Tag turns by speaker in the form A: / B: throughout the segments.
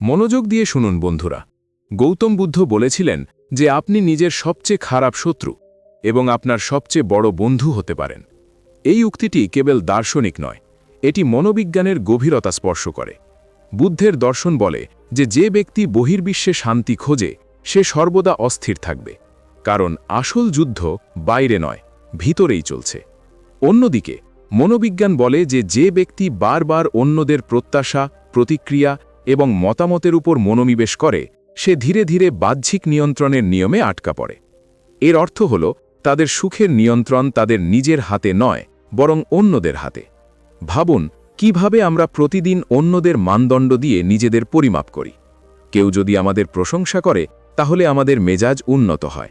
A: মনোযোগ দিয়ে শুনুন বন্ধুরা। গৌতম বুদ্ধ বলেছিলেন যে আপনি নিজের সবচেয়ে খারাপ শত্রু এবং আপনার সবচেয়ে বড় বন্ধু হতে পারেন। এই উক্তিটি কেবল দার্শনিক নয়, এটি মনোবিজ্ঞানের গভীরতা স্পর্শ করে। বুদ্ধের দর্শন বলে যে যে ব্যক্তি বহির্বিশ্বে শান্তি খোঁজে, সে সর্বদা অস্থির থাকবে, কারণ আসল যুদ্ধ বাইরে নয়, ভিতরেই চলছে। অন্যদিকে, মনোবিজ্ঞান বলে যে যে ব্যক্তি বারবার অন্যদের প্রত্যাশা, প্রতিক্রিয়া এবং মতামতের উপর মনোনিবেশ করে, সে ধীরে ধীরে বাহ্যিক নিয়ন্ত্রণের নিয়মে আটকা পড়ে। এর অর্থ হল, তাদের সুখের নিয়ন্ত্রণ তাদের নিজের হাতে নয়, বরং অন্যদের হাতে। ভাবুন, কীভাবে আমরা প্রতিদিন অন্যদের মানদণ্ড দিয়ে নিজেদের পরিমাপ করি। কেউ যদি আমাদের প্রশংসা করে, তাহলে আমাদের মেজাজ উন্নত হয়।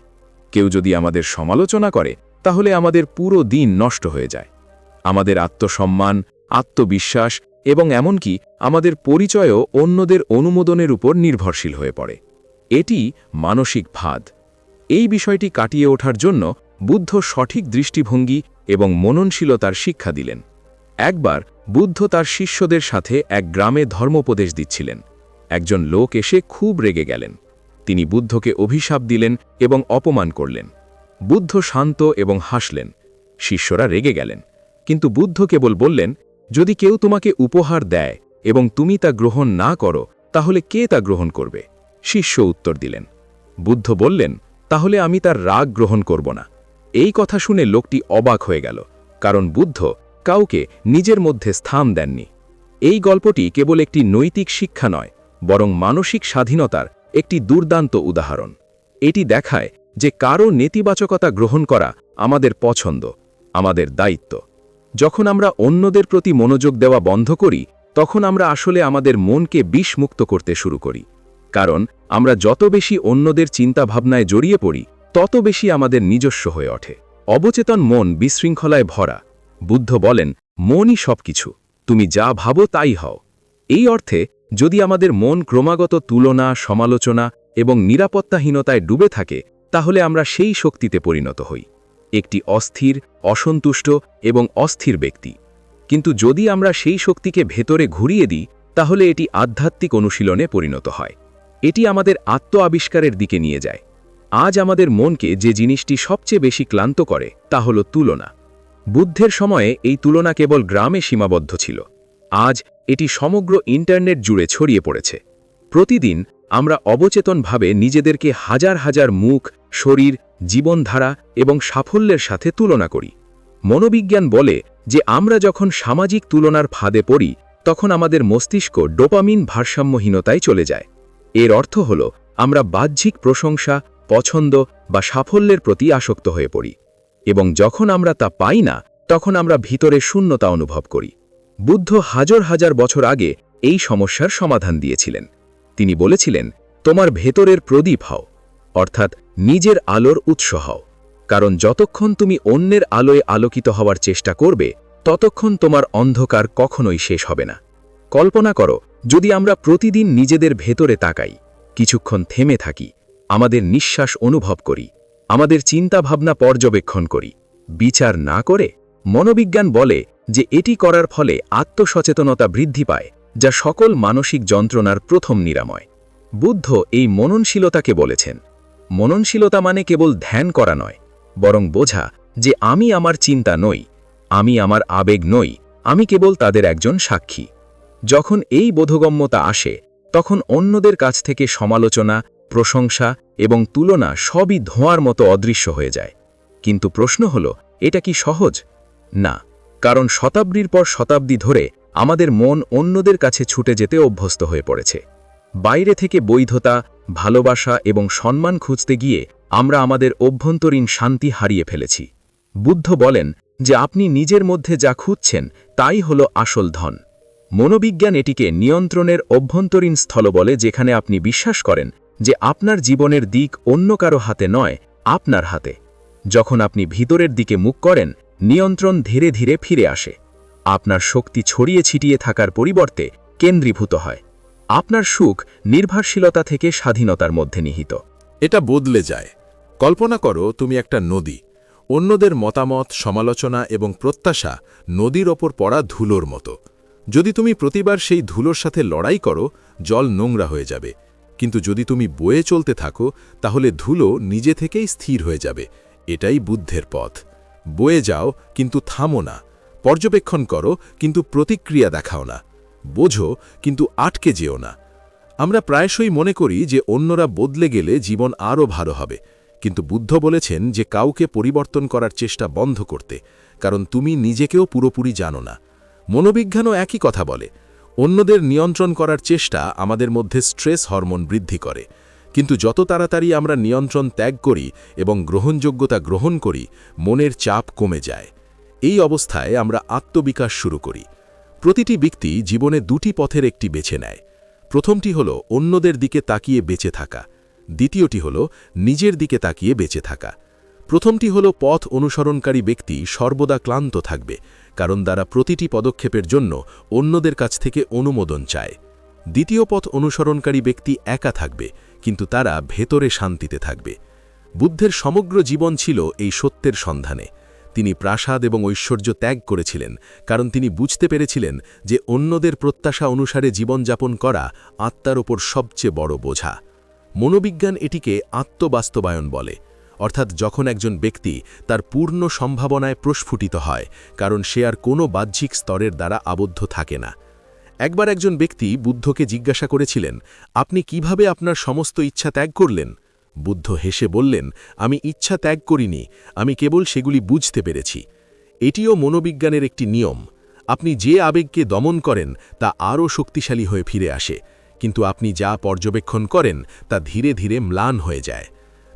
A: কেউ যদি আমাদের সমালোচনা করে, তাহলে আমাদের পুরো দিন নষ্ট হয়ে যায়। আমাদের আত্মসম্মান, আত্মবিশ্বাস এবং এমনকি আমাদের পরিচয়ও অন্যদের অনুমোদনের উপর নির্ভরশীল হয়ে পড়ে। এটি মানসিক ভাদ। এই বিষয়টি কাটিয়ে ওঠার জন্য বুদ্ধ সঠিক দৃষ্টিভঙ্গি এবং মননশীলতার শিক্ষা দিলেন। একবার বুদ্ধ তার শিষ্যদের সাথে এক গ্রামে ধর্মোপদেশ দিচ্ছিলেন। একজন লোক এসে খুব রেগে গেলেন। তিনি বুদ্ধকে অভিশাপ দিলেন এবং অপমান করলেন। বুদ্ধ শান্ত এবং হাসলেন। শিষ্যরা রেগে গেলেন। কিন্তু বুদ্ধ কেবল বললেন যদি কেউ তোমাকে উপহার দেয় এবং তুমি তা গ্রহণ না করো, তাহলে কে তা গ্রহণ করবে? শিষ্য উত্তর দিলেন, বুদ্ধ বললেন, তাহলে আমি তার রাগ গ্রহণ করব না। এই কথা শুনে লোকটি অবাক হয়ে গেল, কারণ বুদ্ধ কাউকে নিজের মধ্যে স্থান দেননি। এই গল্পটি কেবল একটি নৈতিক শিক্ষা নয়, বরং মানসিক স্বাধীনতার একটি দুর্দান্ত উদাহরণ। এটি দেখায় যে কারও নেতিবাচকতা গ্রহণ করা আমাদের পছন্দ, আমাদের দায়িত্ব। যখন আমরা অন্যদের প্রতি মনোযোগ দেওয়া বন্ধ করি, তখন আমরা আসলে আমাদের মনকে বিষমুক্ত করতে শুরু করি। কারণ, আমরা যত বেশি অন্যদের চিন্তাভাবনায় জড়িয়ে পড়ি, তত বেশি আমাদের নিজস্ব হয়ে ওঠে। অবচেতন মন বিশৃঙ্খলায় ভরা। বুদ্ধ বলেন, মনই সবকিছু। তুমি যা ভাবো তাই হও। এই অর্থে, যদি আমাদের মন ক্রমাগত তুলনা, সমালোচনা এবং নিরাপত্তাহীনতায় ডুবে থাকে, তাহলে আমরা সেই শক্তিতে পরিণত হই। একটি অস্থির, অসন্তুষ্ট এবং অস্থির ব্যক্তি। কিন্তু যদি আমরা সেই শক্তিকে ভেতরে ঘুরিয়ে দিই, তাহলে এটি আধ্যাত্মিক অনুশীলনে পরিণত হয়। এটি আমাদের আত্ম আবিষ্কারের দিকে নিয়ে যায়। আজ আমাদের মনকে যে জিনিসটি সবচেয়ে বেশি ক্লান্ত করে, তা হল তুলনা। বুদ্ধের সময়ে এই তুলনা কেবল গ্রামে সীমাবদ্ধ ছিল। আজ এটি সমগ্র ইন্টারনেট জুড়ে ছড়িয়ে পড়েছে। প্রতিদিন আমরা অবচেতনভাবে নিজেদেরকে হাজার হাজার মুখ, শরীর জীবনধারা এবং সাফল্যের সাথে তুলনা করি। মনোবিজ্ঞান বলে যে আমরা যখন সামাজিক তুলনার ফাঁদে পড়ি, তখন আমাদের মস্তিষ্ক ডোপামিন ভারসাম্যহীনতায় চলে যায়। এর অর্থ হল, আমরা বাহ্যিক প্রশংসা, পছন্দ বা সাফল্যের প্রতি আসক্ত হয়ে পড়ি। এবং যখন আমরা তা পাই না, তখন আমরা ভিতরে শূন্যতা অনুভব করি। বুদ্ধ হাজার হাজার বছর আগে এই সমস্যার সমাধান দিয়েছিলেন। তিনি বলেছিলেন, তোমার ভেতরের প্রদীপ হও। অর্থাৎ নিজের আলোর উৎস হও। কারণ যতক্ষণ তুমি অন্যের আলোয় আলোকিত হওয়ার চেষ্টা করবে, ততক্ষণ তোমার অন্ধকার কখনোই শেষ হবে না। কল্পনা করো, যদি আমরা প্রতিদিন নিজেদের ভেতরে তাকাই, কিছুক্ষণ থেমে থাকি, আমাদের নিঃশ্বাস অনুভব করি, আমাদের চিন্তাভাবনা পর্যবেক্ষণ করি, বিচার না করে, মনোবিজ্ঞান বলে যে এটি করার ফলে আত্মসচেতনতা বৃদ্ধি পায়, যা সকল মানসিক যন্ত্রণার প্রথম নিরাময়। বুদ্ধ এই মননশীলতাকে বলেছেন। মননশীলতা মানে কেবল ধ্যান করা নয়, বরং বোঝা যে আমি আমার চিন্তা নই, আমি আমার আবেগ নই, আমি কেবল তাদের একজন সাক্ষী। যখন এই বোধগম্যতা আসে, তখন অন্যদের কাছ থেকে সমালোচনা, প্রশংসা এবং তুলনা সবই ধোঁয়ার মতো অদৃশ্য হয়ে যায়। কিন্তু প্রশ্ন হল, এটা কি সহজ? না, কারণ শতাব্দীর পর শতাব্দী ধরে আমাদের মন অন্যদের কাছে ছুটে যেতে অভ্যস্ত হয়ে পড়েছে। বাইরে থেকে বৈধতা, ভালোবাসা এবং সম্মান খুঁজতে গিয়ে আমরা আমাদের অভ্যন্তরীণ শান্তি হারিয়ে ফেলেছি। বুদ্ধ বলেন যে আপনি নিজের মধ্যে যা খুঁজছেন, তাই হল আসল ধন। মনোবিজ্ঞান এটিকে নিয়ন্ত্রণের অভ্যন্তরীণ স্থল বলে যেখানে আপনি বিশ্বাস করেন যে আপনার জীবনের দিক অন্য কারও হাতে নয়, আপনার হাতে। যখন আপনি ভিতরের দিকে মুখ করেন, নিয়ন্ত্রণ ধীরে ধীরে ফিরে আসে। আপনার শক্তি ছড়িয়ে ছিটিয়ে থাকার পরিবর্তে কেন্দ্রীভূত হয়। আপনার সুখ নির্ভরশীলতা থেকে স্বাধীনতার মধ্যে নিহিত।
B: এটা বদলে যায়। কল্পনা করো তুমি একটা নদী। অন্যদের মতামত, সমালোচনা এবং প্রত্যাশা নদীর ওপর পড়া ধুলোর মতো।
C: যদি তুমি প্রতিবার সেই ধুলোর সাথে লড়াই করো, জল নোংরা হয়ে যাবে। কিন্তু যদি তুমি বয়ে চলতে থাকো, তাহলে ধুলো নিজে থেকেই স্থির হয়ে যাবে। এটাই বুদ্ধের পথ। বয়ে যাও, কিন্তু থামো না। পর্যবেক্ষণ করো, কিন্তু প্রতিক্রিয়া দেখাও না। বোঝো, কিন্তু আটকে যেও না। আমরা প্রায়শই মনে করি যে অন্যরা বদলে গেলে জীবন আরও ভালো হবে। কিন্তু বুদ্ধ বলেছেন যে কাউকে পরিবর্তন করার চেষ্টা বন্ধ করতে, কারণ তুমি নিজেকেও পুরোপুরি জানো না। মনোবিজ্ঞানও একই কথা বলে, অন্যদের নিয়ন্ত্রণ করার চেষ্টা আমাদের মধ্যে স্ট্রেস হরমোন বৃদ্ধি করে। কিন্তু যত তাড়াতাড়ি আমরা নিয়ন্ত্রণ ত্যাগ করি এবং গ্রহণযোগ্যতা গ্রহণ করি, মনের চাপ কমে যায়। এই অবস্থায় আমরা আত্মবিকাশ শুরু করি। প্রতিটি ব্যক্তি জীবনে দুটি পথের একটি বেছে নেয়। প্রথমটি হল অন্যদের দিকে তাকিয়ে বেঁচে থাকা। দ্বিতীয়টি হল নিজের দিকে তাকিয়ে বেঁচে থাকা। প্রথমটি হল পথ অনুসরণকারী ব্যক্তি সর্বদা ক্লান্ত থাকবে, কারণ তারা প্রতিটি পদক্ষেপের জন্য অন্যদের কাছ থেকে অনুমোদন চায়। দ্বিতীয় পথ অনুসরণকারী ব্যক্তি একা থাকবে, কিন্তু তারা ভেতরে শান্তিতে থাকবে। বুদ্ধের সমগ্র জীবন ছিল এই সত্যের সন্ধানে। তিনি প্রাসাদ এবং ঐশ্বর্য ত্যাগ করেছিলেন, কারণ তিনি বুঝতে পেরেছিলেন যে অন্যদের প্রত্যাশা অনুসারে জীবনযাপন করা আত্মার ওপর সবচেয়ে বড় বোঝা। মনোবিজ্ঞান এটিকে আত্মবাস্তবায়ন বলে, অর্থাৎ যখন একজন ব্যক্তি তার পূর্ণ সম্ভাবনায় প্রস্ফুটিত হয়, কারণ সে আর কোনো বাহ্যিক স্তরের দ্বারা আবদ্ধ থাকে না। একবার একজন ব্যক্তি বুদ্ধকে জিজ্ঞাসা করেছিলেন, আপনি কীভাবে আপনার সমস্ত ইচ্ছা ত্যাগ করলেন? বুদ্ধ হেসে বললেন, আমি ইচ্ছা ত্যাগ করিনি, আমি কেবল সেগুলি বুঝতে পেরেছি। এটিও মনোবিজ্ঞানের একটি নিয়ম। আপনি যে আবেগকে দমন করেন, তা আরও শক্তিশালী হয়ে ফিরে আসে। কিন্তু আপনি যা পর্যবেক্ষণ করেন, তা ধীরে ধীরে ম্লান হয়ে যায়।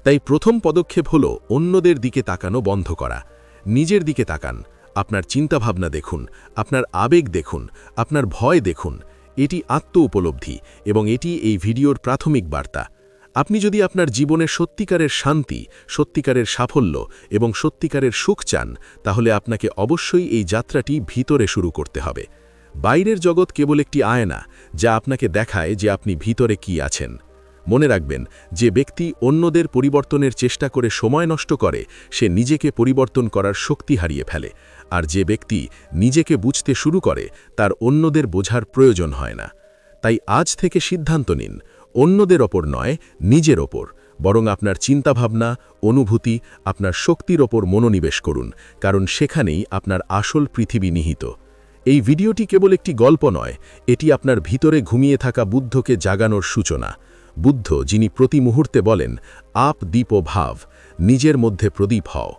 C: তাই প্রথম পদক্ষেপ হল অন্যদের দিকে তাকানো বন্ধ করা। নিজের দিকে তাকান। আপনার চিন্তাভাবনা দেখুন, আপনার আবেগ দেখুন, আপনার ভয় দেখুন। এটি আত্ম উপলব্ধি এবং এটি এই ভিডিওর প্রাথমিক বার্তা। আপনি যদি আপনার জীবনের সত্যিকারের শান্তি, সত্যিকারের সাফল্য এবং সত্যিকারের সুখ চান, তাহলে আপনাকে অবশ্যই এই যাত্রাটি ভিতরে শুরু করতে হবে। বাইরের জগৎ কেবল একটি আয়না, যা আপনাকে দেখায় যে আপনি ভিতরে কি আছেন। মনে রাখবেন, যে ব্যক্তি অন্যদের পরিবর্তনের চেষ্টা করে সময় নষ্ট করে, সে নিজেকে পরিবর্তন করার শক্তি হারিয়ে ফেলে। আর যে ব্যক্তি নিজেকে বুঝতে শুরু করে, তার অন্যদের বোঝার প্রয়োজন হয় না। তাই আজ থেকে সিদ্ধান্ত নিন অন্যদের ওপর নয়, নিজের ওপর। বরং আপনার চিন্তাভাবনা, অনুভূতি, আপনার শক্তির ওপর মনোনিবেশ করুন, কারণ সেখানেই আপনার আসল পৃথিবী নিহিত। এই ভিডিওটি কেবল একটি গল্প নয়, এটি আপনার ভিতরে ঘুমিয়ে থাকা বুদ্ধকে জাগানোর সূচনা। বুদ্ধ যিনি প্রতি মুহূর্তে বলেন, আপ দীপ ভাব, নিজের মধ্যে প্রদীপ হও।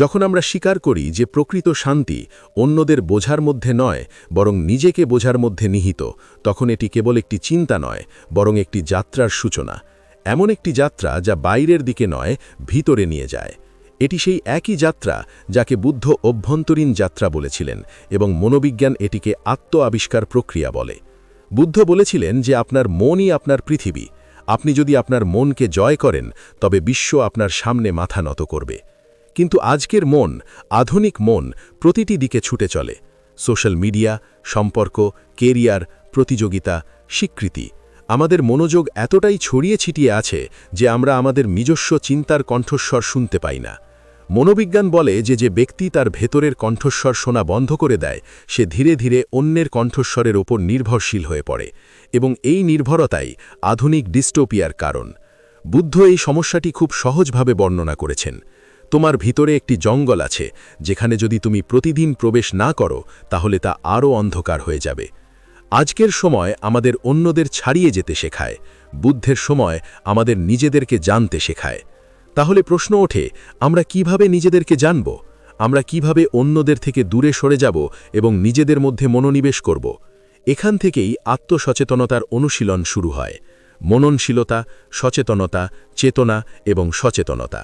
C: যখন আমরা স্বীকার করি যে প্রকৃত শান্তি অন্যদের বোঝার মধ্যে নয়, বরং নিজেকে বোঝার মধ্যে নিহিত, তখন এটি কেবল একটি চিন্তা নয়, বরং একটি যাত্রার সূচনা। এমন একটি যাত্রা যা বাইরের দিকে নয়, ভিতরে নিয়ে যায়। এটি সেই একই যাত্রা যাকে বুদ্ধ অভ্যন্তরীণ যাত্রা বলেছিলেন এবং মনোবিজ্ঞান এটিকে আত্ম আবিষ্কার প্রক্রিয়া বলে। বুদ্ধ বলেছিলেন যে আপনার মনই আপনার পৃথিবী। আপনি যদি আপনার মনকে জয় করেন, তবে বিশ্ব আপনার সামনে মাথা নত করবে। কিন্তু আজকের মন, আধুনিক মন, প্রতিটি দিকে ছুটে চলে। সোশ্যাল মিডিয়া, সম্পর্ক, কেরিয়ার, প্রতিযোগিতা, স্বীকৃতি। আমাদের মনোযোগ এতটাই ছড়িয়ে ছিটিয়ে আছে যে আমরা আমাদের নিজস্ব চিন্তার কণ্ঠস্বর শুনতে পাই না। মনোবিজ্ঞান বলে যে যে ব্যক্তি তার ভেতরের কণ্ঠস্বর শোনা বন্ধ করে দেয়, সে ধীরে ধীরে অন্যের কণ্ঠস্বরের ওপর নির্ভরশীল হয়ে পড়ে এবং এই নির্ভরতাই আধুনিক ডিস্টোপিয়ার কারণ। বুদ্ধ এই সমস্যাটি খুব সহজভাবে বর্ণনা করেছেন। তোমার ভিতরে একটি জঙ্গল আছে, যেখানে যদি তুমি প্রতিদিন প্রবেশ না করো, তাহলে তা আরও অন্ধকার হয়ে যাবে। আজকের সময় আমাদের অন্যদের ছাড়িয়ে যেতে শেখায়, বুদ্ধের সময় আমাদের নিজেদেরকে জানতে শেখায়। তাহলে প্রশ্ন ওঠে, আমরা কীভাবে নিজেদেরকে জানব? আমরা কীভাবে অন্যদের থেকে দূরে সরে যাব এবং নিজেদের মধ্যে মনোনিবেশ করব? এখান থেকেই আত্মসচেতনতার অনুশীলন শুরু হয়। মননশীলতা, সচেতনতা, চেতনা এবং সচেতনতা।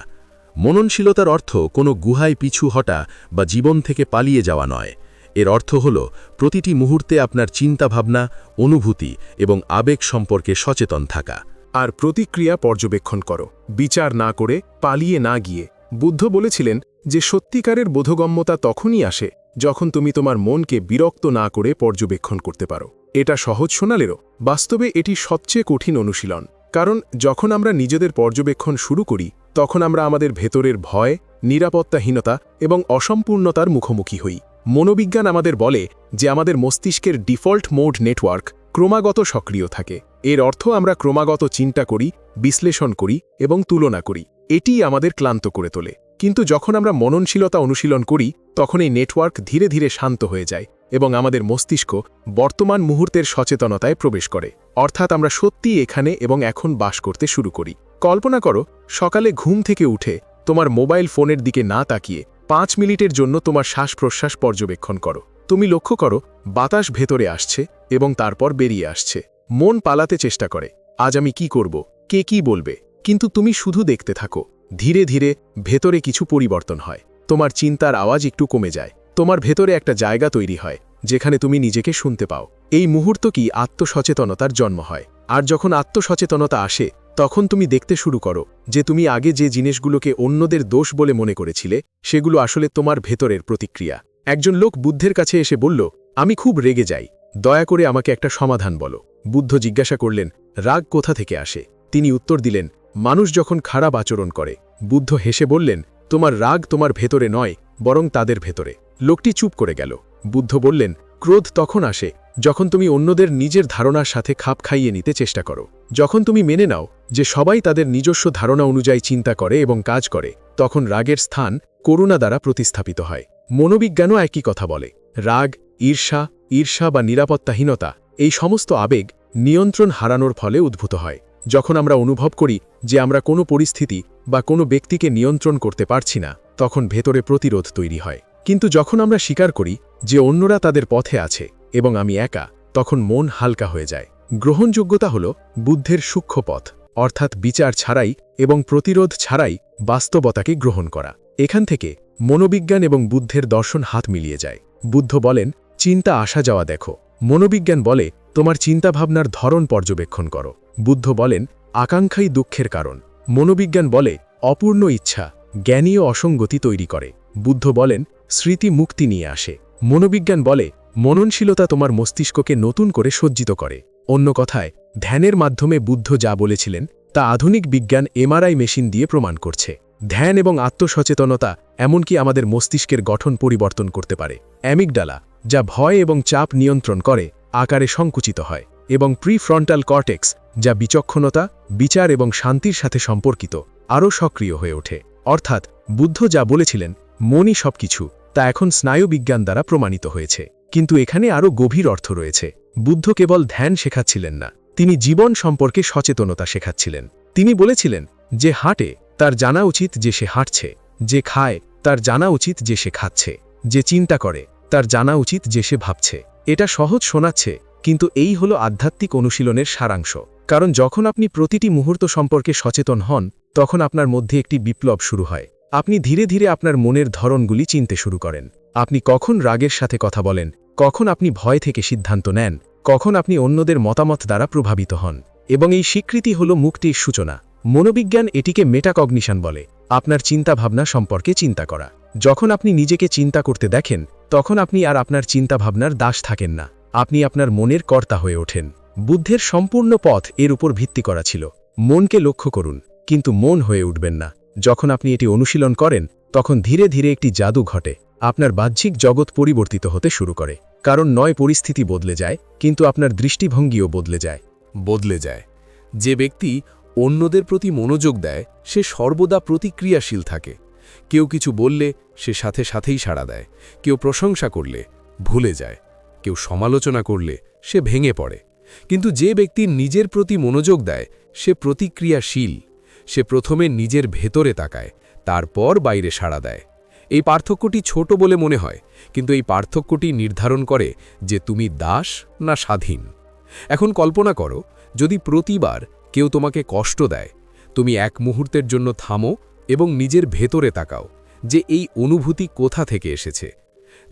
C: মননশীলতার অর্থ কোনো গুহায় পিছু হটা বা জীবন থেকে পালিয়ে যাওয়া নয়। এর অর্থ হল, প্রতিটি মুহূর্তে আপনার চিন্তাভাবনা, অনুভূতি এবং আবেগ সম্পর্কে সচেতন থাকা।
D: আর প্রতিক্রিয়া পর্যবেক্ষণ করো। বিচার না করে, পালিয়ে না গিয়ে। বুদ্ধ বলেছিলেন যে, সত্যিকারের বোধগম্যতা তখনই আসে যখন তুমি তোমার মনকে বিরক্ত না করে পর্যবেক্ষণ করতে পারো। এটা সহজ শোনালেরও। বাস্তবে এটি সবচেয়ে কঠিন অনুশীলন। কারণ যখন আমরা নিজেদের পর্যবেক্ষণ শুরু করি তখন আমরা আমাদের ভেতরের ভয়, নিরাপত্তাহীনতা এবং অসম্পূর্ণতার মুখোমুখি হই।
C: মনোবিজ্ঞান আমাদের বলে যে আমাদের মস্তিষ্কের ডিফল্ট মোড নেটওয়ার্ক ক্রমাগত সক্রিয় থাকে। এর অর্থ আমরা ক্রমাগত চিন্তা করি, বিশ্লেষণ করি এবং তুলনা করি। এটিই আমাদের ক্লান্ত করে তোলে। কিন্তু যখন আমরা মননশীলতা অনুশীলন করি, তখন এই নেটওয়ার্ক ধীরে ধীরে শান্ত হয়ে যায়। এবং আমাদের মস্তিষ্ক বর্তমান মুহূর্তের সচেতনতায় প্রবেশ করে। অর্থাৎ আমরা সত্যি এখানে এবং এখন বাস করতে শুরু করি। কল্পনা করো, সকালে ঘুম থেকে উঠে তোমার মোবাইল ফোনের দিকে না তাকিয়ে পাঁচ মিনিটের জন্য তোমার শ্বাস প্রশ্বাস পর্যবেক্ষণ করো। তুমি লক্ষ্য করো, বাতাস ভেতরে আসছে এবং তারপর বেরিয়ে আসছে। মন পালাতে চেষ্টা করে, আজ আমি কি করব, কে কি বলবে? কিন্তু তুমি শুধু দেখতে থাকো, ধীরে ধীরে ভেতরে কিছু পরিবর্তন হয়। তোমার চিন্তার আওয়াজ একটু কমে যায়। তোমার ভেতরে একটা জায়গা তৈরি হয়, যেখানে তুমি নিজেকে শুনতে পাও। এই মুহূর্ত কি আত্মসচেতনতার জন্ম হয়? আর যখন আত্মসচেতনতা আসে, তখন তুমি দেখতে শুরু করো যে তুমি আগে যে জিনিসগুলোকে অন্যদের দোষ বলে মনে করেছিলে, সেগুলো আসলে তোমার ভেতরের প্রতিক্রিয়া। একজন লোক বুদ্ধের কাছে এসে বলল, আমি খুব রেগে যাই। দয়া করে আমাকে একটা সমাধান বলো। বুদ্ধ জিজ্ঞাসা করলেন, রাগ কোথা থেকে আসে? তিনি উত্তর দিলেন, মানুষ যখন খারাপ আচরণ করে। বুদ্ধ হেসে বললেন, তোমার রাগ তোমার ভেতরে নয় বরং তাদের ভেতরে। লোকটি চুপ করে গেল। বুদ্ধ বললেন, ক্রোধ তখন আসে যখন তুমি অন্যদের নিজের ধারণার সাথে খাপ খাইয়ে নিতে চেষ্টা করো। যখন তুমি মেনে নাও যে সবাই তাদের নিজস্ব ধারণা অনুযায়ী চিন্তা করে এবং কাজ করে, তখন রাগের স্থান করুণা দ্বারা প্রতিস্থাপিত হয়। মনোবিজ্ঞানও একই কথা বলে। রাগ, ঈর্ষা ঈর্ষা বা নিরাপত্তাহীনতা এই সমস্ত আবেগ নিয়ন্ত্রণ হারানোর ফলে উদ্ভূত হয়। যখন আমরা অনুভব করি যে আমরা কোনো পরিস্থিতি বা কোনো ব্যক্তিকে নিয়ন্ত্রণ করতে পারছি না তখন ভেতরে প্রতিরোধ তৈরি হয়। কিন্তু যখন আমরা স্বীকার করি যে অন্যরা তাদের পথে আছে এবং আমি একা, তখন মন হালকা হয়ে যায়। গ্রহণযোগ্যতা হল বুদ্ধের সূক্ষ্ম পথ, অর্থাৎ বিচার ছাড়াই এবং প্রতিরোধ ছাড়াই বাস্তবতাকে গ্রহণ করা। এখান থেকে মনোবিজ্ঞান এবং বুদ্ধের দর্শন হাত মিলিয়ে যায়। বুদ্ধ বলেন, চিন্তা আসা যাওয়া দেখো। মনোবিজ্ঞান বলে, তোমার চিন্তাভাবনার ধরন পর্যবেক্ষণ করো। বুদ্ধ বলেন, আকাঙ্ক্ষাই দুঃখের কারণ। মনোবিজ্ঞান বলে, অপূর্ণ ইচ্ছা। জ্ঞানী ও অসঙ্গতি তৈরি করে। বুদ্ধ বলেন, স্মৃতি মুক্তি নিয়ে আসে। মনোবিজ্ঞান বলে, মননশীলতা তোমার মস্তিষ্ককে নতুন করে সজ্জিত করে। অন্য কথায়, ধ্যানের মাধ্যমে বুদ্ধ যা বলেছিলেন, তা আধুনিক বিজ্ঞান এমআরআই মেশিন দিয়ে প্রমাণ করছে। ধ্যান এবং আত্মসচেতনতা এমনকি আমাদের মস্তিষ্কের গঠন পরিবর্তন করতে পারে। অ্যামিগডালা, যা ভয় এবং চাপ নিয়ন্ত্রণ করে, আকারে সংকুচিত হয় এবং প্রিফ্রন্টাল কর্টেক্স, যা বিচক্ষণতা, বিচার এবং শান্তির সাথে সম্পর্কিত, আরও সক্রিয় হয়ে ওঠে। অর্থাৎ বুদ্ধ যা বলেছিলেন, মনই সবকিছু, তা এখন স্নায়ুবিজ্ঞান দ্বারা প্রমাণিত হয়েছে। কিন্তু এখানে আরও গভীর অর্থ রয়েছে। বুদ্ধ কেবল ধ্যান শেখাচ্ছিলেন না, তিনি জীবন সম্পর্কে সচেতনতা শেখাচ্ছিলেন। তিনি বলেছিলেন যে হাঁটে তার জানা উচিত যে সে হাঁটছে, যে খায় তার জানা উচিত যে সে খাচ্ছে, যে চিন্তা করে তার জানা উচিত যে সে ভাবছে। এটা সহজ শোনাচ্ছে, কিন্তু এই হল আধ্যাত্মিক অনুশীলনের সারাংশ। কারণ যখন আপনি প্রতিটি মুহূর্ত সম্পর্কে সচেতন হন তখন আপনার মধ্যে একটি বিপ্লব শুরু হয়। আপনি ধীরে ধীরে আপনার মনের ধরনগুলি চিনতে শুরু করেন। আপনি কখন রাগের সাথে কথা বলেন, কখন আপনি ভয় থেকে সিদ্ধান্ত নেন, কখন আপনি অন্যদের মতামত দ্বারা প্রভাবিত হন। এবং এই স্বীকৃতি হল মুক্তির সূচনা। মনোবিজ্ঞান এটিকে মেটাকগনিশন বলে। আপনার চিন্তাভাবনা সম্পর্কে চিন্তা করা। যখন আপনি নিজেকে চিন্তা করতে দেখেন, তখন আপনি আর আপনার চিন্তাভাবনার দাস থাকেন না। আপনি আপনার মনের কর্তা হয়ে ওঠেন। বুদ্ধের সম্পূর্ণ পথ এর উপর ভিত্তি করা ছিল। মনকে লক্ষ্য করুন। কিন্তু মন হয়ে উঠবেন না। যখন আপনি এটি অনুশীলন করেন, তখন ধীরে ধীরে একটি জাদু ঘটে। আপনার বাহ্যিক জগৎ পরিবর্তিত হতে শুরু করে। কারণ নয় পরিস্থিতি বদলে যায়, কিন্তু আপনার দৃষ্টিভঙ্গিও বদলে যায়।
E: বদলে যায়। যে ব্যক্তি অন্যদের প্রতি মনোযোগ দেয়, সে সর্বদা প্রতিক্রিয়াশীল থাকে। কেউ কিছু বললে, সে সাথে সাথেই সাড়া দেয়। কেউ প্রশংসা করলে, ভুলে যায়। কেউ সমালোচনা করলে, সে ভেঙে পড়ে। কিন্তু যে ব্যক্তি নিজের প্রতি মনোযোগ দেয়, সে প্রতিক্রিয়াশীল। সে প্রথমে নিজের ভেতরে তাকায়, তারপর বাইরে সাড়া দেয়। এই পার্থক্যটি ছোট বলে মনে হয়, কিন্তু এই পার্থক্যটি নির্ধারণ করে যে তুমি দাস না স্বাধীন। এখন কল্পনা করো, যদি প্রতিবার কেউ তোমাকে কষ্ট দেয়, তুমি এক মুহূর্তের জন্য থামো এবং নিজের ভেতরে তাকাও যে এই অনুভূতি কোথা থেকে এসেছে।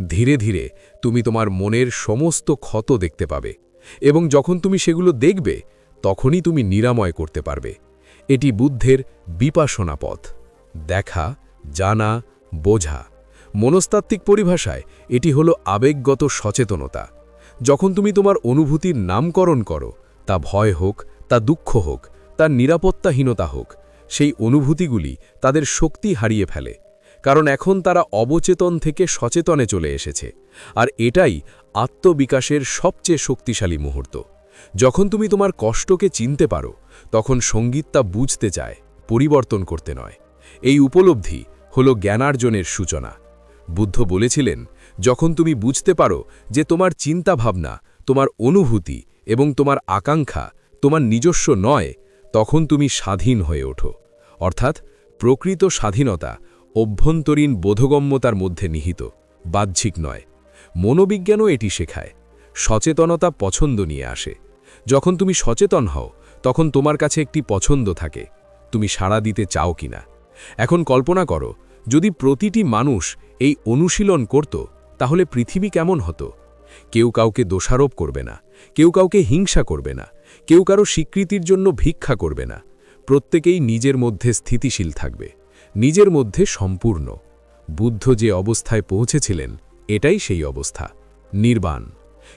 E: ধীরে ধীরে তুমি তোমার মনের সমস্ত ক্ষত দেখতে পাবে এবং যখন তুমি সেগুলো দেখবে, তখনই তুমি নিরাময় করতে পারবে। এটি বুদ্ধের বিপাসনা পথ। দেখা, জানা, বোঝা। মনস্তাত্ত্বিক পরিভাষায় এটি হলো আবেগগত সচেতনতা। যখন তুমি তোমার অনুভূতির নামকরণ করো, তা ভয় হোক, তা দুঃখ হোক তার নিরাপত্তাহীনতা হোক, সেই অনুভূতিগুলি তাদের শক্তি হারিয়ে ফেলে।
C: কারণ এখন তারা অবচেতন থেকে সচেতনে চলে এসেছে। আর এটাই আত্মবিকাশের সবচেয়ে শক্তিশালী মুহূর্ত। যখন তুমি তোমার কষ্টকে চিনতে পারো, তখন সংগীত তা বুঝতে চায়, পরিবর্তন করতে নয়। এই উপলব্ধি হল জ্ঞানার্জনের সূচনা। বুদ্ধ বলেছিলেন, যখন তুমি বুঝতে পারো যে তোমার চিন্তাভাবনা, তোমার অনুভূতি এবং তোমার আকাঙ্ক্ষা তোমার নিজস্ব নয়, তখন তুমি স্বাধীন হয়ে ওঠো। অর্থাৎ, প্রকৃত স্বাধীনতা অভ্যন্তরীণ বোধগম্যতার মধ্যে নিহিত, বাহ্যিক নয়। মনোবিজ্ঞানও এটি শেখায়। সচেতনতা পছন্দ নিয়ে আসে। যখন তুমি সচেতন হও, তখন তোমার কাছে একটি পছন্দ থাকে। তুমি সাড়া দিতে চাও কিনা? এখন কল্পনা করো, যদি প্রতিটি মানুষ এই অনুশীলন করত, তাহলে পৃথিবী কেমন হতো? কেউ কাউকে দোষারোপ করবে না, কেউ কাউকে হিংসা করবে না, কেউ কারও স্বীকৃতির জন্য ভিক্ষা করবে না। প্রত্যেকেই নিজের মধ্যে স্থিতিশীল থাকবে, নিজের মধ্যে সম্পূর্ণ। বুদ্ধ যে অবস্থায় পৌঁছেছিলেন, এটাই সেই অবস্থা। নির্বাণ।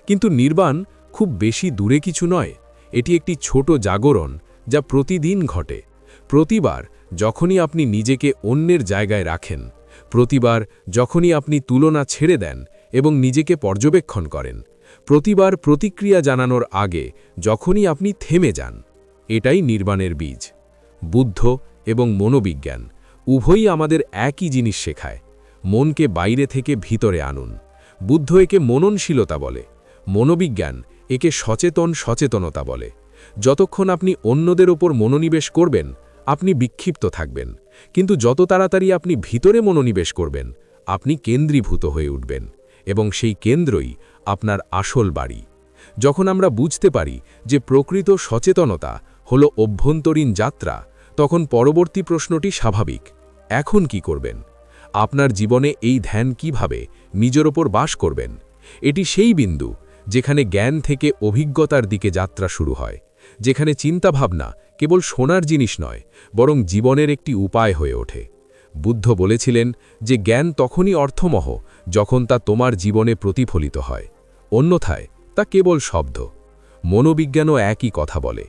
C: কিন্তু নির্বাণ খুব বেশি দূরে কিছু নয়, এটি একটি ছোট জাগরণ যা প্রতিদিন ঘটে। প্রতিবার যখনই আপনি নিজেকে অন্যের জায়গায় রাখেন, প্রতিবার যখনই আপনি তুলনা ছেড়ে দেন এবং নিজেকে পর্যবেক্ষণ করেন, প্রতিবার প্রতিক্রিয়া জানানোর আগে যখনই আপনি থেমে যান, এটাই নির্বাণের বীজ। বুদ্ধ এবং মনোবিজ্ঞান উভয়ই আমাদের একই জিনিস শেখায়, মনকে বাইরে থেকে ভিতরে আনুন। বুদ্ধ একে মননশীলতা বলে, মনোবিজ্ঞান একে সচেতন সচেতনতা বলে। যতক্ষণ আপনি অন্যদের ওপর মনোনিবেশ করবেন, আপনি বিক্ষিপ্ত থাকবেন। কিন্তু যত তাড়াতাড়ি আপনি ভিতরে মনোনিবেশ করবেন, আপনি কেন্দ্রীভূত হয়ে উঠবেন এবং সেই কেন্দ্রই আপনার আসল বাড়ি। যখন আমরা বুঝতে পারি যে প্রকৃত সচেতনতা হল অভ্যন্তরীণ যাত্রা, তখন পরবর্তী প্রশ্নটি স্বাভাবিক, এখন কি করবেন? আপনার জীবনে এই ধ্যান কীভাবে নিজের ওপর বাস করবেন? এটি সেই বিন্দু যেখানে জ্ঞান থেকে অভিজ্ঞতার দিকে যাত্রা শুরু হয়, যেখানে চিন্তাভাবনা কেবল শোনার জিনিস নয়, বরং জীবনের একটি উপায় হয়ে ওঠে। বুদ্ধ বলেছিলেন যে জ্ঞান তখনই অর্থমহ যখন তা তোমার জীবনে প্রতিফলিত হয়, অন্যথায় তা কেবল শব্দ। মনোবিজ্ঞানও একই কথা বলে,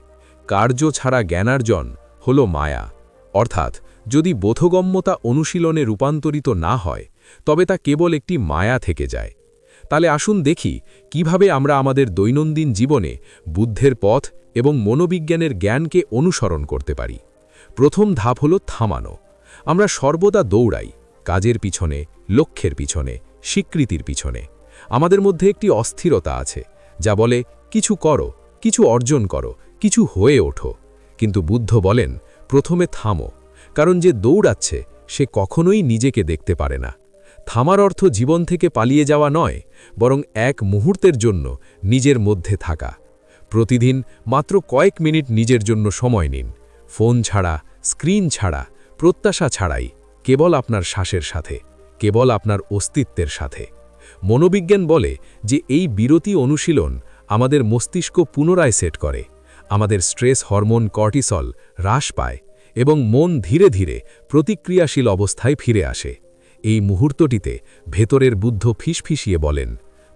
C: কার্য ছাড়া জ্ঞানার্জন হল মায়া। অর্থাৎ যদি বোধগম্যতা অনুশীলনে রূপান্তরিত না হয়, তবে তা কেবল একটি মায়া থেকে যায়। তাহলে আসুন দেখি কীভাবে আমরা আমাদের দৈনন্দিন জীবনে বুদ্ধের পথ এবং মনোবিজ্ঞানের জ্ঞানকে অনুসরণ করতে পারি। প্রথম ধাপ হল থামানো। আমরা সর্বদা দৌড়াই, কাজের পিছনে, লক্ষ্যের পিছনে, স্বীকৃতির পিছনে। আমাদের মধ্যে একটি অস্থিরতা আছে, যা বলে, কিছু করো, কিছু অর্জন করো, কিছু হয়ে ওঠো। কিন্তু বুদ্ধ বলেন, প্রথমে থামো, কারণ যে দৌড়াচ্ছে, সে কখনোই নিজেকে দেখতে পারে না। থামার অর্থ জীবন থেকে পালিয়ে যাওয়া নয়, বরং এক মুহূর্তের জন্য নিজের মধ্যে থাকা। প্রতিদিন মাত্র কয়েক মিনিট নিজের জন্য সময় নিন। ফোন ছাড়া, স্ক্রিন ছাড়া, প্রত্যাশা ছাড়াই, কেবল আপনার শ্বাসের সাথে, কেবল আপনার অস্তিত্বের সাথে। মনোবিজ্ঞান বলে যে এই বিরতি অনুশীলন আমাদের মস্তিষ্ক পুনরায় সেট করে, আমাদের স্ট্রেস হরমোন কর্টিসল হ্রাস পায় এবং মন ধীরে ধীরে প্রতিক্রিয়াশীল অবস্থায় ফিরে আসে। এই মুহূর্তটিতে ভেতরের বুদ্ধ ফিসফিসিয়ে বলেন,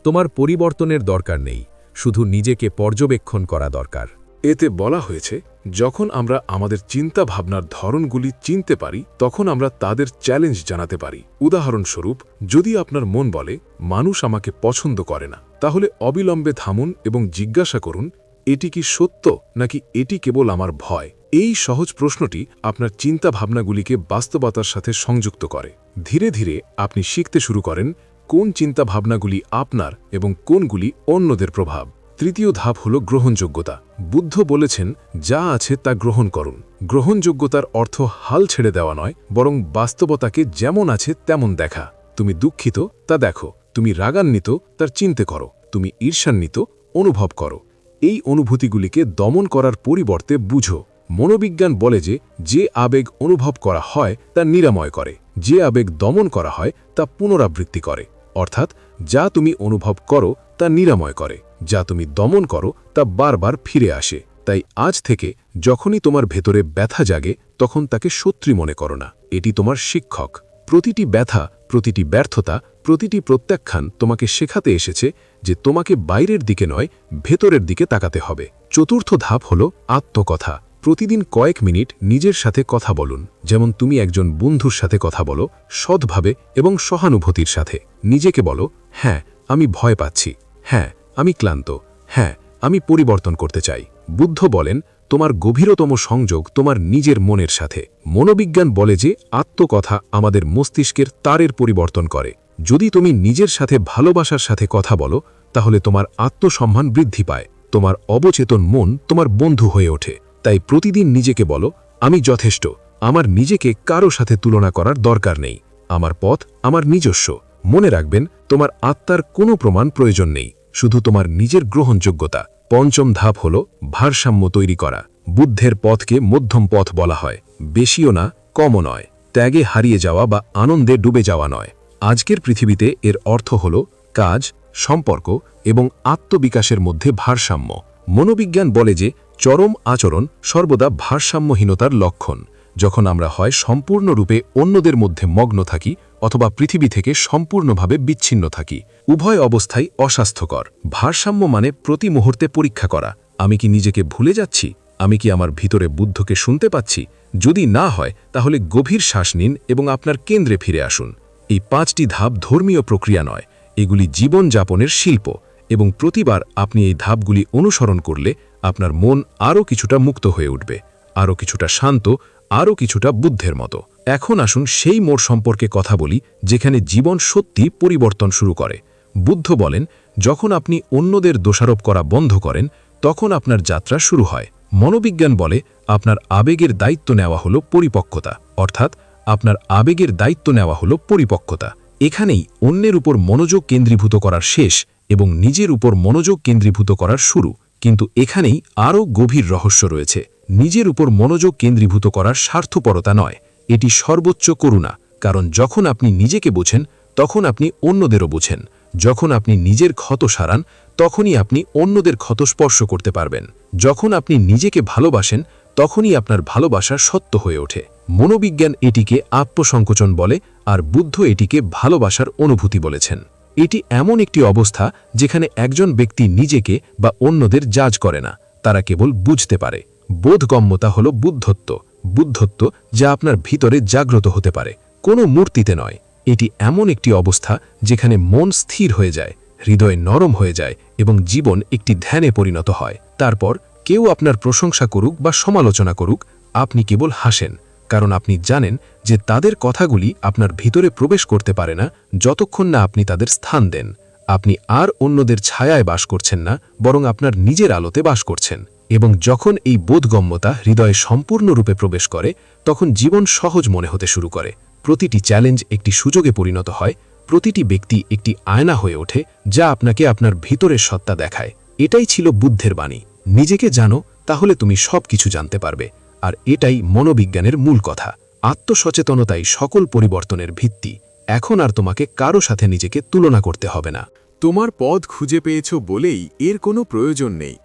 C: তোমার পরিবর্তনের দরকার নেই, শুধু নিজেকে পর্যবেক্ষণ করা দরকার।
F: এতে বলা হয়েছে, যখন আমরা আমাদের চিন্তা ভাবনার ধরনগুলি চিনতে পারি, তখন আমরা তাদের চ্যালেঞ্জ জানাতে পারি। উদাহরণস্বরূপ, যদি আপনার মন বলে, মানুষ আমাকে পছন্দ করে না, তাহলে অবিলম্বে থামুন এবং জিজ্ঞাসা করুন এটি কি সত্য নাকি এটি কেবল আমার ভয়? এই সহজ প্রশ্নটি আপনার চিন্তা ভাবনাগুলিকে বাস্তবতার সাথে সংযুক্ত করে। ধীরে ধীরে আপনি শিখতে শুরু করেন কোন চিন্তা ভাবনাগুলি আপনার এবং কোনগুলি অন্যদের প্রভাব। তৃতীয় ধাপ হল গ্রহণযোগ্যতা। বুদ্ধ বলেছেন, যা আছে তা গ্রহণ করুন। গ্রহণযোগ্যতার অর্থ হাল ছেড়ে দেওয়া নয়, বরং বাস্তবতাকে যেমন আছে তেমন দেখা। তুমি দুঃখিত, তা দেখো। তুমি রাগান্বিত, তার চিনতে করো। তুমি ঈর্ষান্বিত, অনুভব করো। এই অনুভূতিগুলিকে দমন করার পরিবর্তে বুঝো। মনোবিজ্ঞান বলে যে যে আবেগ অনুভব করা হয়, তা নিরাময় করে। যে আবেগ দমন করা হয়, তা পুনরাবৃত্তি করে। অর্থাৎ, যা তুমি অনুভব করো, তা নিরাময় করে। যা তুমি দমন করো, তা বারবার ফিরে আসে। তাই আজ থেকে, যখনই তোমার ভেতরে ব্যথা জাগে, তখন তাকে শত্রী মনে করো না। এটি তোমার শিক্ষক। প্রতিটি ব্যথা, প্রতিটি ব্যর্থতা প্রতিটি প্রত্যাখ্যান তোমাকে শেখাতে এসেছে যে তোমাকে বাইরের দিকে নয়, ভেতরের দিকে তাকাতে হবে। চতুর্থ ধাপ হল আত্মকথা।
C: প্রতিদিন কয়েক মিনিট নিজের সাথে কথা বলুন। যেমন তুমি একজন বন্ধুর সাথে কথা বলো, সৎভাবে এবং সহানুভূতির সাথে। নিজেকে বলো হ্যাঁ আমি ভয় পাচ্ছি। হ্যাঁ আমি ক্লান্ত। হ্যাঁ আমি পরিবর্তন করতে চাই। বুদ্ধ বলেন, তোমার গভীরতম সংযোগ তোমার নিজের মনের সাথে। মনোবিজ্ঞান বলে যে আত্মকথা আমাদের মস্তিষ্কের তারের পরিবর্তন করে। যদি তুমি নিজের সাথে ভালোবাসার সাথে কথা বলো, তাহলে তোমার আত্মসম্মান বৃদ্ধি পায়। তোমার অবচেতন মন তোমার বন্ধু হয়ে ওঠে। তাই প্রতিদিন নিজেকে বলো, আমি যথেষ্ট। আমার নিজেকে কারও সাথে তুলনা করার দরকার নেই। আমার পথ আমার নিজস্ব। মনে রাখবেন, তোমার আত্মার কোনো প্রমাণ প্রয়োজন নেই। শুধু তোমার নিজের গ্রহণযোগ্যতা। পঞ্চম ধাপ হল ভারসাম্য তৈরি করা। বুদ্ধের পথকে মধ্যম পথ বলা হয়। বেশিও না, কমও নয়। ত্যাগে হারিয়ে যাওয়া বা আনন্দে ডুবে যাওয়া নয়। আজকের পৃথিবীতে এর অর্থ হল কাজ, সম্পর্ক এবং আত্মবিকাশের মধ্যে ভারসাম্য। মনোবিজ্ঞান বলে যে চরম আচরণ সর্বদা ভারসাম্যহীনতার লক্ষণ। যখন আমরা হয় সম্পূর্ণরূপে অন্যদের মধ্যে মগ্ন থাকি অথবা পৃথিবী থেকে সম্পূর্ণভাবে বিচ্ছিন্ন থাকি। উভয় অবস্থাই অস্বাস্থ্যকর। ভারসাম্য মানে প্রতি মুহূর্তে পরীক্ষা করা। আমি কি নিজেকে ভুলে যাচ্ছি? আমি কি আমার ভিতরে বুদ্ধকে শুনতে পাচ্ছি? যদি না হয়, তাহলে গভীর শ্বাস নিন এবং আপনার কেন্দ্রে ফিরে আসুন। এই পাঁচটি ধাপ ধর্মীয় প্রক্রিয়া নয়, এগুলি জীবনযাপনের শিল্প এবং প্রতিবার আপনি এই ধাপগুলি অনুসরণ করলে আপনার মন আরও কিছুটা মুক্ত হয়ে উঠবে, আরও কিছুটা শান্ত, আরও কিছুটা বুদ্ধের মতো। এখন আসুন সেই মোড় সম্পর্কে কথা বলি, যেখানে জীবন সত্যি পরিবর্তন শুরু করে। বুদ্ধ বলেন, যখন আপনি অন্যদের দোষারোপ করা বন্ধ করেন, তখন আপনার যাত্রা শুরু হয়। মনোবিজ্ঞান বলে, আপনার আবেগের দায়িত্ব নেওয়া হলো পরিপক্কতা, অর্থাৎ আপনার আবেগের দায়িত্ব নেওয়া হলো পরিপক্কতা। এখানেই অন্যের উপর মনোযোগ কেন্দ্রীভূত করার শেষ এবং নিজের উপর মনোযোগ কেন্দ্রীভূত করার শুরু। কিন্তু এখানেই আরও গভীর রহস্য রয়েছে। নিজের উপর মনোযোগ কেন্দ্রীভূত করার স্বার্থপরতা নয়। এটি সর্বোচ্চ করুণা, কারণ যখন আপনি নিজেকে বোঝেন, তখন আপনি অন্যদেরও বোঝেন। যখন আপনি নিজের ক্ষত সারান, তখনই আপনি অন্যদের ক্ষত স্পর্শ করতে পারবেন। যখন আপনি নিজেকে ভালোবাসেন, তখনই আপনার ভালোবাসা সত্য হয়ে ওঠে। মনোবিজ্ঞান এটিকে আত্মসংকোচন বলে আর বুদ্ধ এটিকে ভালোবাসার অনুভূতি বলেছেন। এটি এমন একটি অবস্থা যেখানে একজন ব্যক্তি নিজেকে বা অন্যদের জাজ করে না, তারা কেবল বুঝতে পারে। বোধগম্যতা হল বুদ্ধত্ব। বুদ্ধত্ব যা আপনার ভিতরে জাগ্রত হতে পারে, কোনো মূর্তিতে নয়। এটি এমন একটি অবস্থা যেখানে মন স্থির হয়ে যায়, হৃদয় নরম হয়ে যায় এবং জীবন একটি ধ্যানে পরিণত হয়। তারপর কেউ আপনার প্রশংসা করুক বা সমালোচনা করুক, আপনি কেবল হাসেন। কারণ আপনি জানেন যে তাদের কথাগুলি আপনার ভিতরে প্রবেশ করতে পারে না যতক্ষণ না আপনি তাদের স্থান দেন। আপনি আর অন্যদের ছায়ায় বাস করছেন না, বরং আপনার নিজের আলোতে বাস করছেন। এবং যখন এই বোধগম্যতা হৃদয়ে সম্পূর্ণরূপে প্রবেশ করে, তখন জীবন সহজ মনে হতে শুরু করে। প্রতিটি চ্যালেঞ্জ একটি সুযোগে পরিণত হয়, প্রতিটি ব্যক্তি একটি আয়না হয়ে ওঠে, যা আপনাকে আপনার ভিতরের সত্তা দেখায়। এটাই ছিল বুদ্ধের বাণী। নিজেকে জানো, তাহলে তুমি সব কিছু জানতে পারবে। আর এটাই মনোবিজ্ঞানের মূল কথা। আত্মসচেতনতাই সকল পরিবর্তনের ভিত্তি। এখন আর তোমাকে কারও সাথে নিজেকে তুলনা করতে হবে না।
G: তোমার পদ খুঁজে পেয়েছ বলেই এর কোনো প্রয়োজন নেই।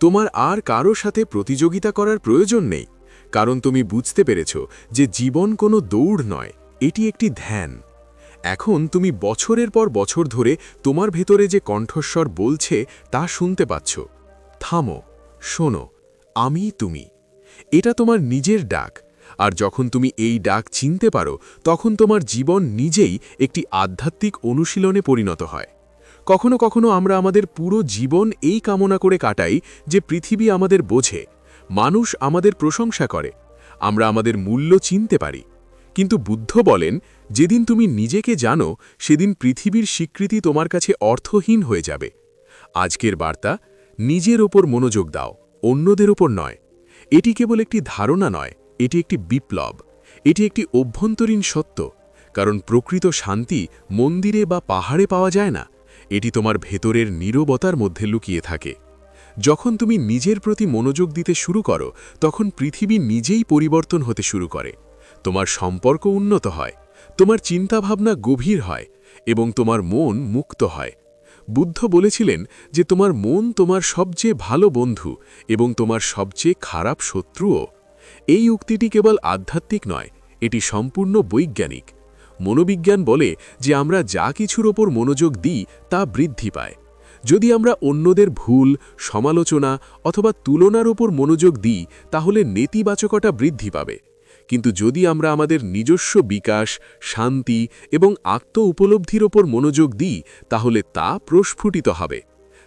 G: তোমার আর কারও সাথে প্রতিযোগিতা করার প্রয়োজন নেই। কারণ তুমি বুঝতে পেরেছ যে জীবন কোনো দৌড় নয়, এটি একটি ধ্যান। এখন তুমি বছরের পর বছর ধরে তোমার ভেতরে যে কণ্ঠস্বর বলছে তা শুনতে পাচ্ছ। থামো, শোনো আমি তুমি। এটা তোমার নিজের ডাক। আর যখন তুমি এই ডাক চিনতে পারো, তখন তোমার জীবন নিজেই একটি আধ্যাত্মিক অনুশীলনে পরিণত হয়। কখনো কখনো আমরা আমাদের পুরো জীবন এই কামনা করে কাটাই যে পৃথিবী আমাদের বোঝে, মানুষ আমাদের প্রশংসা করে, আমরা আমাদের মূল্য চিনতে পারি। কিন্তু বুদ্ধ বলেন, যেদিন তুমি নিজেকে জানো, সেদিন পৃথিবীর স্বীকৃতি তোমার কাছে অর্থহীন হয়ে যাবে। আজকের বার্তা, নিজের ওপর মনোযোগ দাও, অন্যদের ওপর নয়। এটি কেবল একটি ধারণা নয়, এটি একটি বিপ্লব। এটি একটি অভ্যন্তরীণ সত্য, কারণ প্রকৃত শান্তি মন্দিরে বা পাহাড়ে পাওয়া যায় না। এটি তোমার ভেতরের নীরবতার মধ্যে লুকিয়ে থাকে। যখন তুমি নিজের প্রতি মনোযোগ দিতে শুরু করো, তখন পৃথিবী নিজেই পরিবর্তন হতে শুরু করে। তোমার সম্পর্ক উন্নত হয়, তোমার চিন্তাভাবনা গভীর হয়, এবং তোমার মন মুক্ত হয়। বুদ্ধ বলেছিলেন যে তোমার মন তোমার সবচেয়ে ভালো বন্ধু এবং তোমার সবচেয়ে খারাপ শত্রুও। এই উক্তিটি কেবল আধ্যাত্মিক নয়, এটি সম্পূর্ণ বৈজ্ঞানিক। মনোবিজ্ঞান বলে যে আমরা যা কিছুর ওপর মনোযোগ দিই, তা বৃদ্ধি পায়।
C: যদি আমরা অন্যদের ভুল, সমালোচনা অথবা তুলনার ওপর মনোযোগ দিই, তাহলে নেতিবাচকতা বৃদ্ধি পাবে। কিন্তু যদি আমরা আমাদের নিজস্ব বিকাশ, শান্তি এবং আত্ম উপলব্ধির ওপর মনোযোগ দিই, তাহলে তা প্রস্ফুটিত হবে।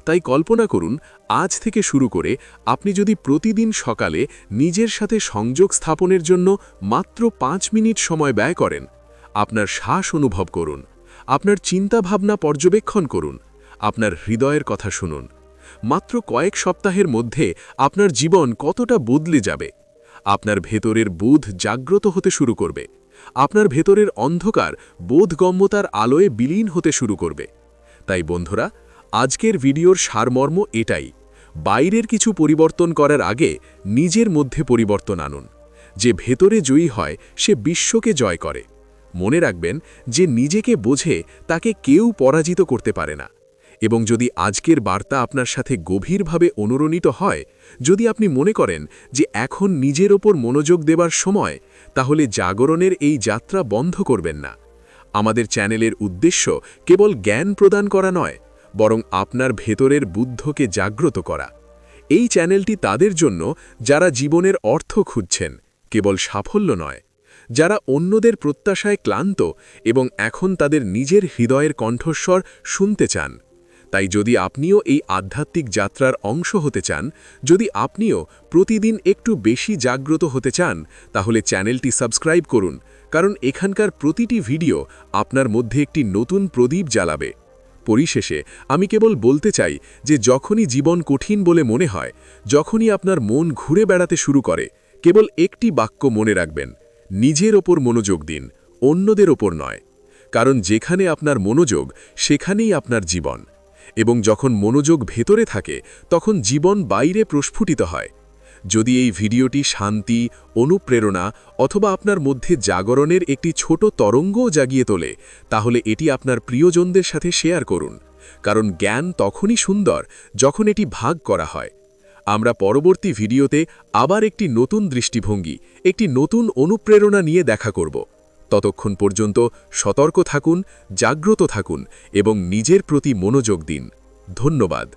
C: তাই কল্পনা করুন, আজ থেকে শুরু করে আপনি যদি প্রতিদিন সকালে নিজের সাথে সংযোগ স্থাপনের জন্য মাত্র পাঁচ মিনিট সময় ব্যয় করেন, আপনার শ্বাস অনুভব করুন, আপনার চিন্তাভাবনা পর্যবেক্ষণ করুন, আপনার হৃদয়ের কথা শুনুন। মাত্র কয়েক সপ্তাহের মধ্যে আপনার জীবন কতটা বদলে যাবে? আপনার ভেতরের বোধ জাগ্রত হতে শুরু করবে। আপনার ভেতরের অন্ধকার বোধগম্যতার আলোয় বিলীন হতে শুরু করবে। তাই বন্ধুরা, আজকের ভিডিওর সারমর্ম এটাই। বাইরের কিছু পরিবর্তন করার আগে নিজের মধ্যে পরিবর্তন আনুন। যে ভেতরে জয়ী হয়, সে বিশ্বকে জয় করে। মনে রাখবেন, যে নিজেকে বোঝে, তাকে কেউ পরাজিত করতে পারে না। এবং যদি আজকের বার্তা আপনার সাথে গভীরভাবে অনুরণিত হয়, যদি আপনি মনে করেন যে এখন নিজের ওপর মনোযোগ দেবার সময়, তাহলে জাগরণের এই যাত্রা বন্ধ করবেন না। আমাদের চ্যানেলের উদ্দেশ্য কেবল জ্ঞান প্রদান করা নয়, বরং আপনার ভেতরের বুদ্ধকে জাগ্রত করা। এই চ্যানেলটি তাদের জন্য যারা জীবনের অর্থ খুঁজছেন, কেবল সাফল্য নয়। যারা অন্যদের প্রত্যাশায় ক্লান্ত এবং এখন তাদের নিজের হৃদয়ের কণ্ঠস্বর শুনতে চান তাই যদি আপনিও এই আধ্যাত্মিক যাত্রার অংশ হতে চান, যদি আপনিও প্রতিদিন একটু বেশি জাগ্রত হতে চান, তাহলে চ্যানেলটি সাবস্ক্রাইব করুন, কারণ এখানকার প্রতিটি ভিডিও আপনার মধ্যে একটি নতুন প্রদীপ জ্বালাবে। পরিশেষে, আমি কেবল বলতে চাই যে যখনই জীবন কঠিন বলে মনে হয়, যখনই আপনার মন ঘুরে বেড়াতে শুরু করে, কেবল একটি বাক্য মনে রাখবেন, নিজের ওপর মনোযোগ দিন, অন্যদের ওপর নয়, কারণ যেখানে আপনার মনোযোগ, সেখানেই আপনার জীবন। এবং যখন মনোযোগ ভেতরে থাকে, তখন জীবন বাইরে প্রস্ফুটিত হয়। যদি এই ভিডিওটি শান্তি, অনুপ্রেরণা অথবা আপনার মধ্যে জাগরণের একটি ছোট তরঙ্গও জাগিয়ে তোলে, তাহলে এটি আপনার প্রিয়জনদের সাথে শেয়ার করুন। কারণ জ্ঞান তখনই সুন্দর যখন এটি ভাগ করা হয়। আমরা পরবর্তী ভিডিওতে আবার একটি নতুন দৃষ্টিভঙ্গি, একটি নতুন অনুপ্রেরণা নিয়ে দেখা করব। ততক্ষণ পর্যন্ত সতর্ক থাকুন জাগ্রত থাকুন এবং নিজের প্রতি মনোযোগ দিন। ধন্যবাদ।